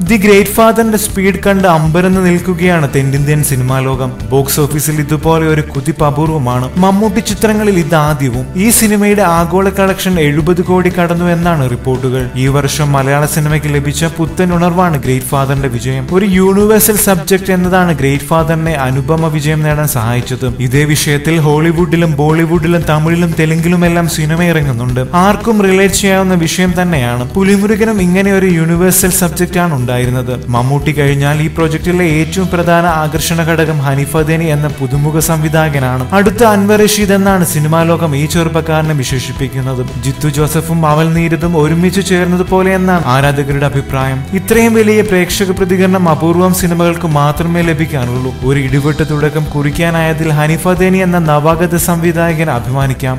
The great ഫാദറിന്റെ speed കണ്ട് അമ്പരന്ന് നിൽക്കുകയാണ് തെന്നിന്ത്യൻ സിനിമാ ലോകം. ബോക്സ് ഓഫീസിൽ ഇതുപോലെ ഒരു കുതിപ്പ് അപൂർവമാണ് മമ്മൂട്ടി ചിത്രങ്ങളിൽ ഇതാദ്യവും ഈ സിനിമയുടെ ആഗോള കളക്ഷൻ എഴുപത് കോടി കടന്നു എന്നാണ് റിപ്പോർട്ടുകൾ. ഈ വർഷം മലയാള സിനിമയ്ക്ക് ലഭിച്ച പുത്തൻ ഉണർവാണ് ഗ്രേറ്റ് ഫാദറിന്റെ വിജയം. ഒരു യൂണിവേഴ്സൽ സബ്ജക്ട് എന്നതാണ് ഗ്രേറ്റ് ഫാദറിനെ അനുപമ വിജയം നേടാൻ സഹായിച്ചത്. ഇതേ വിഷയത്തിൽ ഹോളിവുഡിലും ബോളിവുഡിലും തമിഴിലും തെലുങ്കിലുമെല്ലാം സിനിമ ഇറങ്ങുന്നുണ്ട് ആർക്കും റിലേറ്റ് ചെയ്യാവുന്ന വിഷയം തന്നെയാണ്. പുലിമുരുകനും ഇങ്ങനെ ഒരു യൂണിവേഴ്സൽ സബ്ജക്റ്റ് ആണ് ഉണ്ടായിരുന്നത്. മമ്മൂട്ടി കഴിഞ്ഞാൽ ഈ പ്രൊജക്ടിലെ ഏറ്റവും പ്രധാന ആകർഷണ ഘടകം ഹനിഫദേനി എന്ന പുതുമുഖ സംവിധായകനാണ്. അടുത്ത അൻവർ റഷീദ് എന്നാണ് സിനിമാ ലോകം ഈ ചെറുപ്പക്കാരനെ വിശേഷിപ്പിക്കുന്നത്. ജിത്തു ജോസഫും അവൽ നീരതും ഒരുമിച്ച് ചേർന്നതുപോലെ എന്നാണ് ആരാധകരുടെ അഭിപ്രായം. ഇത്രയും വലിയ പ്രേക്ഷക പ്രതികരണം അപൂർവം സിനിമകൾക്ക് മാത്രമേ ലഭിക്കാനുള്ളൂ. ഒരു ഇടിവെട്ട് തുടക്കം കുറിക്കാനായതിൽ ഹനിഫദേനി എന്ന നവാഗത സംവിധായകൻ അഭിമാനിക്കാം.